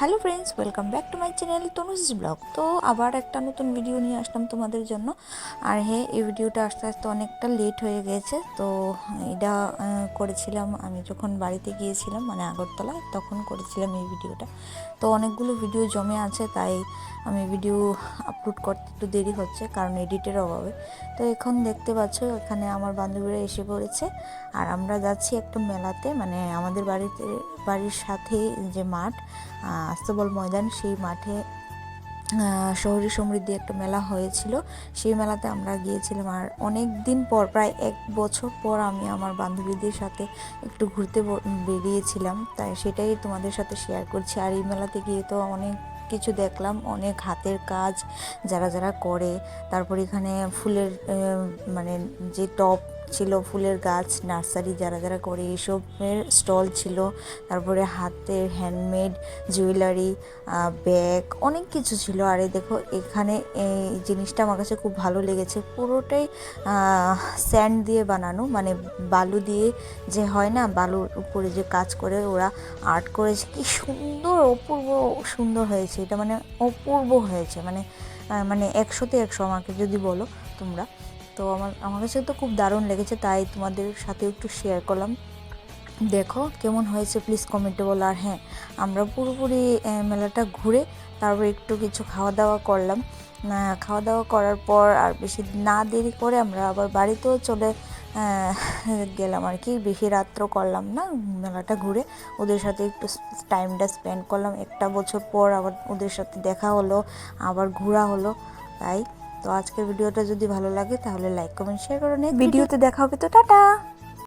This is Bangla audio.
Hello friends, welcome back to my channel Tanuj blog. তো আবার একটা নতুন ভিডিও নিয়ে আসলাম তোমাদের জন্য। আর হ্যাঁ এই ভিডিওটা আস্তে আস্তে অনেকটা লেট হয়ে গেছে। তো এটা করেছিলাম আমি যখন বাড়িতে গিয়েছিলাম মানে আগরতলায়, তখন করেছিলাম এই ভিডিওটা। তো অনেকগুলো ভিডিও জমে আছে, তাই আমি ভিডিও আপলোড করতে একটু দেরি হচ্ছে, কারণ এডিটের অভাবে। তো এখন দেখতে পাচ্ছ, এখানে আমার বান্ধবীরা এসে পড়েছে। আর আমরা যাচ্ছি একটা মেলাতে মানে আমাদের বাড়িতে, বাড়ির সাথে যে মাঠ আস্তাবল ময়দান, সেই মাঠে শহরী সমৃদ্ধি একটা মেলা হয়েছিল। সেই মেলাতে আমরা গিয়েছিলাম আর অনেক দিন পর, প্রায় এক বছর পর আমি আমার বান্ধবীদের সাথে একটু ঘুরতে বেরিয়েছিলাম। তাই সেটাই তোমাদের সাথে শেয়ার করছি। আর এই মেলাতে গিয়ে তো অনেক কিছু দেখলাম, অনেক হাতের কাজ যারা যারা করে। তারপর এখানে ফুলের মানে যে টপ ছিল, ফুলের গাছ, নার্সারি যারা যারা করে এইসবের স্টল ছিল। তারপরে হাতের হ্যান্ডমেড, জুয়েলারি ব্যাগ, অনেক কিছু ছিল। আর এই দেখো, এখানে এই জিনিসটা আমার কাছে খুব ভালো লেগেছে। পুরোটাই স্যান্ড দিয়ে বানানো মানে বালু দিয়ে যে হয় না, বালুর উপরে যে কাজ করে, ওরা আর্ট করেছে। কি সুন্দর, অপূর্ব সুন্দর হয়েছে। এটা মানে অপূর্ব হয়েছে। মানে মানে একশোতে একশো আমাকে যদি বলো তোমরা। তো আমার আমার কাছে তো খুব দারুণ লেগেছে, তাই তোমাদের সাথে একটু শেয়ার করলাম। দেখো কেমন হয়েছে প্লিজ কমেন্টে বলো। আর হ্যাঁ আমরা পুরোপুরি মেলাটা ঘুরে তারপর একটু কিছু খাওয়া দাওয়া করলাম। খাওয়া দাওয়া করার পর আর বেশি না দেরি করে আমরা আবার বাড়িতেও চলে গেলাম আর কি। বেশি রাত্র করলাম না, মেলাটা ঘুরে ওদের সাথে একটু টাইমটা স্পেন্ড করলাম। একটা বছর পর আবার ওদের সাথে দেখা হলো, আবার ঘোরা হলো, তাই। তো আজকের ভিডিওটা যদি ভালো লাগে তাহলে লাইক কমেন্ট শেয়ার করে ভিডিওতে দেখা হবে তো টাটা!